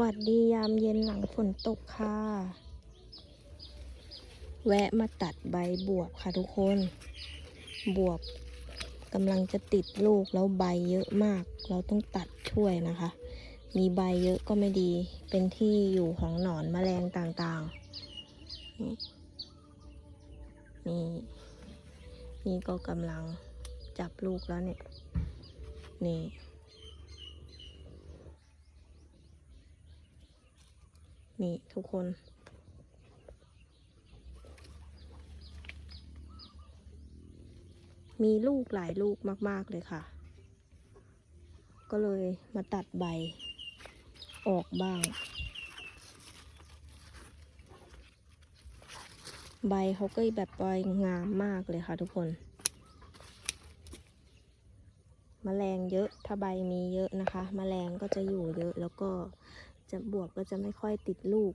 วัสดียามเย็นหลังฝนตกค่ะ แวะมาตัดใบบวบค่ะทุกคน บวบกำลังจะติดลูกแล้วใบเยอะมาก เราต้องตัดช่วยนะคะ มีใบเยอะก็ไม่ดี เป็นที่อยู่ของหนอนแมลงต่างๆนี่นี่ นี่ก็กำลังจับลูกแล้วเนี่ย นี่ นี่ทุกคน มีลูกหลายลูกมาก ๆ เลยค่ะ ก็เลยมาตัดใบออกบ้าง ใบเขาก็แบบใบงามมากเลยค่ะทุกคนแมลงเยอะ ถ้าใบมีเยอะนะคะแมลงก็จะอยู่เยอะ แล้วก็ จะบวบก็จะไม่ค่อยติดลูก